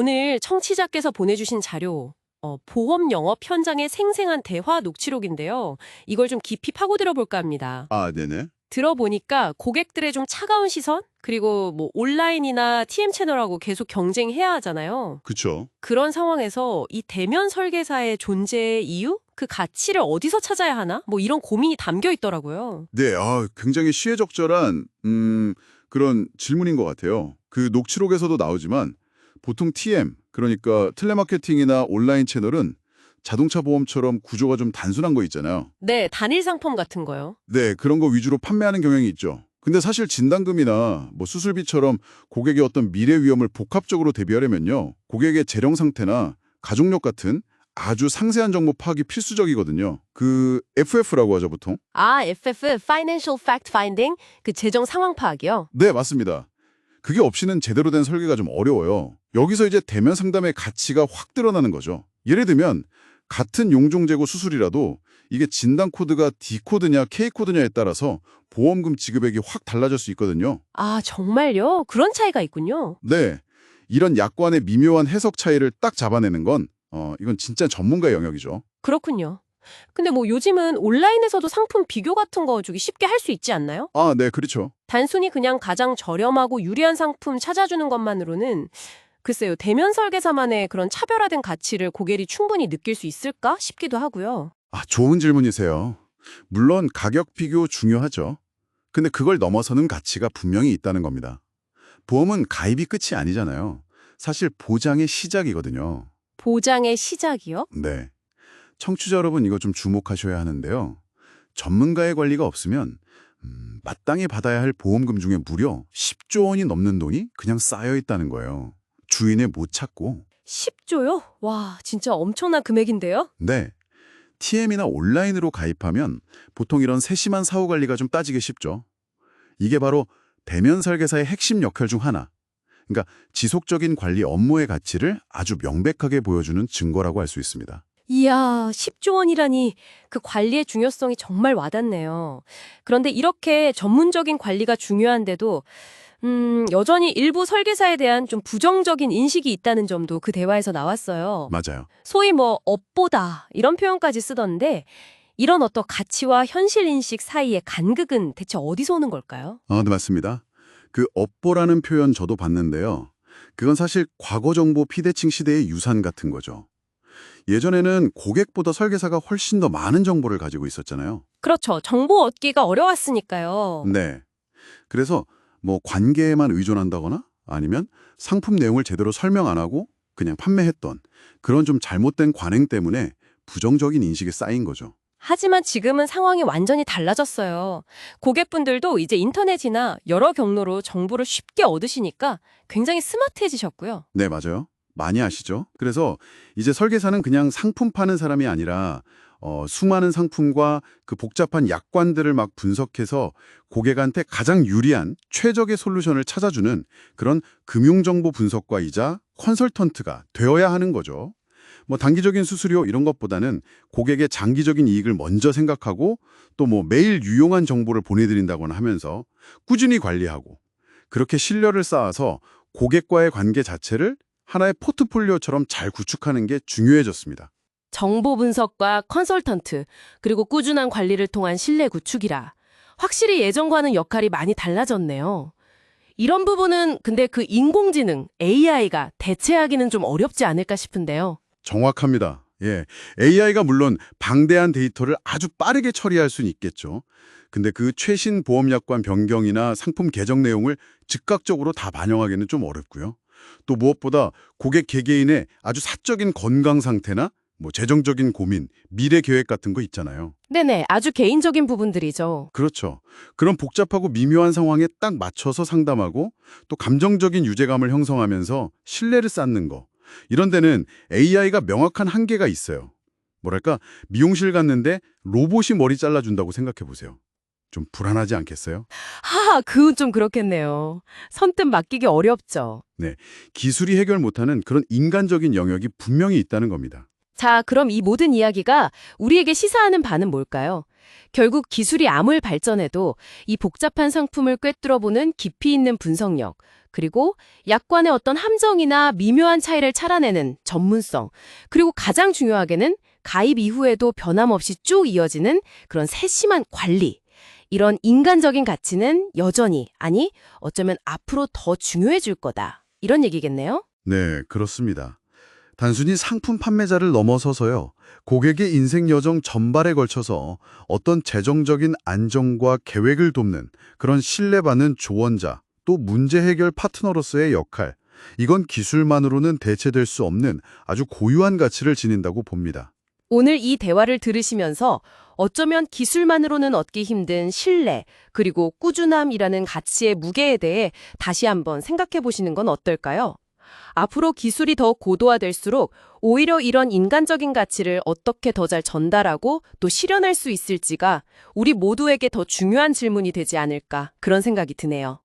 오늘 청취자께서 보내주신 자료, 어, 보험 영업 현장의 생생한 대화 녹취록인데요. 이걸 좀 깊이 파고들어 볼까 합니다. 아, 네네. 들어보니까 고객들의 좀 차가운 시선, 그리고 뭐 온라인이나 TM 채널하고 계속 경쟁해야 하잖아요. 그쵸. 그런 상황에서 이 대면 설계사의 존재의 이유? 그 가치를 어디서 찾아야 하나? 뭐 이런 고민이 담겨 있더라고요. 네, 아, 굉장히 시의적절한 음, 그런 질문인 것 같아요. 그 녹취록에서도 나오지만 보통 TM, 그러니까 텔레마케팅이나 온라인 채널은 자동차 보험처럼 구조가 좀 단순한 거 있잖아요. 네, 단일 상품 같은 거요. 네, 그런 거 위주로 판매하는 경향이 있죠. 근데 사실 진단금이나 뭐 수술비처럼 고객의 어떤 미래 위험을 복합적으로 대비하려면요. 고객의 재령 상태나 가족력 같은 아주 상세한 정보 파악이 필수적이거든요. 그 FF라고 하죠, 보통. 아, FF, Financial Fact Finding, 그 재정 상황 파악이요. 네, 맞습니다. 그게 없이는 제대로 된 설계가 좀 어려워요. 여기서 이제 대면 상담의 가치가 확 드러나는 거죠. 예를 들면 같은 용종 재고 수술이라도 이게 진단 코드가 D 코드냐 K 코드냐에 따라서 보험금 지급액이 확 달라질 수 있거든요. 아, 정말요? 그런 차이가 있군요. 네. 이런 약관의 미묘한 해석 차이를 딱 잡아내는 건 어, 이건 진짜 전문가의 영역이죠. 그렇군요. 근데 뭐 요즘은 온라인에서도 상품 비교 같은 거 주기 쉽게 할 수 있지 않나요? 아, 네, 그렇죠. 단순히 그냥 가장 저렴하고 유리한 상품 찾아주는 것만으로는 글쎄요, 대면 설계사만의 그런 차별화된 가치를 고객이 충분히 느낄 수 있을까 싶기도 하고요. 아, 좋은 질문이세요. 물론 가격 비교 중요하죠. 근데 그걸 넘어서는 가치가 분명히 있다는 겁니다. 보험은 가입이 끝이 아니잖아요. 사실 보장의 시작이거든요. 보장의 시작이요? 네. 청취자 여러분 이거 좀 주목하셔야 하는데요. 전문가의 관리가 없으면 음, 마땅히 받아야 할 보험금 중에 무려 10조 원이 넘는 돈이 그냥 쌓여 있다는 거예요. 주인을 못 찾고. 10조요? 와, 진짜 엄청난 금액인데요? 네. TM이나 온라인으로 가입하면 보통 이런 세심한 사후 관리가 좀 따지기 쉽죠. 이게 바로 대면 설계사의 핵심 역할 중 하나. 그러니까 지속적인 관리 업무의 가치를 아주 명백하게 보여주는 증거라고 할 수 있습니다. 이야, 10조 원이라니 그 관리의 중요성이 정말 와닿네요. 그런데 이렇게 전문적인 관리가 중요한데도 음, 여전히 일부 설계사에 대한 좀 부정적인 인식이 있다는 점도 그 대화에서 나왔어요. 맞아요. 소위 뭐 업보다 이런 표현까지 쓰던데 이런 어떤 가치와 현실 인식 사이의 간극은 대체 어디서 오는 걸까요? 아, 네, 맞습니다. 그 업보라는 표현 저도 봤는데요. 그건 사실 과거 정보 피대칭 시대의 유산 같은 거죠. 예전에는 고객보다 설계사가 훨씬 더 많은 정보를 가지고 있었잖아요. 그렇죠. 정보 얻기가 어려웠으니까요. 네. 그래서 뭐 관계에만 의존한다거나 아니면 상품 내용을 제대로 설명 안 하고 그냥 판매했던 그런 좀 잘못된 관행 때문에 부정적인 인식이 쌓인 거죠. 하지만 지금은 상황이 완전히 달라졌어요. 고객분들도 이제 인터넷이나 여러 경로로 정보를 쉽게 얻으시니까 굉장히 스마트해지셨고요. 네, 맞아요. 많이 아시죠? 그래서 이제 설계사는 그냥 상품 파는 사람이 아니라 어, 수많은 상품과 그 복잡한 약관들을 막 분석해서 고객한테 가장 유리한 최적의 솔루션을 찾아주는 그런 금융정보 분석과이자 컨설턴트가 되어야 하는 거죠. 뭐 단기적인 수수료 이런 것보다는 고객의 장기적인 이익을 먼저 생각하고 또 뭐 매일 유용한 정보를 보내드린다거나 하면서 꾸준히 관리하고 그렇게 신뢰를 쌓아서 고객과의 관계 자체를 하나의 포트폴리오처럼 잘 구축하는 게 중요해졌습니다. 정보 분석과 컨설턴트, 그리고 꾸준한 관리를 통한 신뢰 구축이라 확실히 예전과는 역할이 많이 달라졌네요. 이런 부분은 근데 그 인공지능, AI가 대체하기는 좀 어렵지 않을까 싶은데요. 정확합니다. 예. AI가 물론 방대한 데이터를 아주 빠르게 처리할 수는 있겠죠. 근데 그 최신 보험약관 변경이나 상품 개정 내용을 즉각적으로 다 반영하기는 좀 어렵고요. 또 무엇보다 고객 개개인의 아주 사적인 건강 상태나 뭐 재정적인 고민, 미래 계획 같은 거 있잖아요. 네네, 아주 개인적인 부분들이죠. 그렇죠. 그런 복잡하고 미묘한 상황에 딱 맞춰서 상담하고 또 감정적인 유대감을 형성하면서 신뢰를 쌓는 거. 이런 데는 AI가 명확한 한계가 있어요. 뭐랄까 미용실 갔는데 로봇이 머리 잘라준다고 생각해 보세요. 좀 불안하지 않겠어요? 하하, 그건 좀 그렇겠네요. 선뜻 맡기기 어렵죠. 기술이 해결 못하는 그런 인간적인 영역이 분명히 있다는 겁니다. 자, 그럼 이 모든 이야기가 우리에게 시사하는 바는 뭘까요? 결국 기술이 아무리 발전해도 이 복잡한 상품을 꿰뚫어보는 깊이 있는 분석력, 그리고 약관의 어떤 함정이나 미묘한 차이를 찾아내는 전문성, 그리고 가장 중요하게는 가입 이후에도 변함없이 쭉 이어지는 그런 세심한 관리. 이런 인간적인 가치는 여전히, 아니, 어쩌면 앞으로 더 중요해질 거다. 이런 얘기겠네요? 네, 그렇습니다. 단순히 상품 판매자를 넘어서서요. 고객의 인생 여정 전발에 걸쳐서 어떤 재정적인 안정과 계획을 돕는 그런 신뢰받는 조언자, 또 문제 해결 파트너로서의 역할. 이건 기술만으로는 대체될 수 없는 아주 고유한 가치를 지닌다고 봅니다. 오늘 이 대화를 들으시면서 어쩌면 기술만으로는 얻기 힘든 신뢰, 그리고 꾸준함이라는 가치의 무게에 대해 다시 한번 생각해 보시는 건 어떨까요? 앞으로 기술이 더 고도화될수록 오히려 이런 인간적인 가치를 어떻게 더 잘 전달하고 또 실현할 수 있을지가 우리 모두에게 더 중요한 질문이 되지 않을까 그런 생각이 드네요.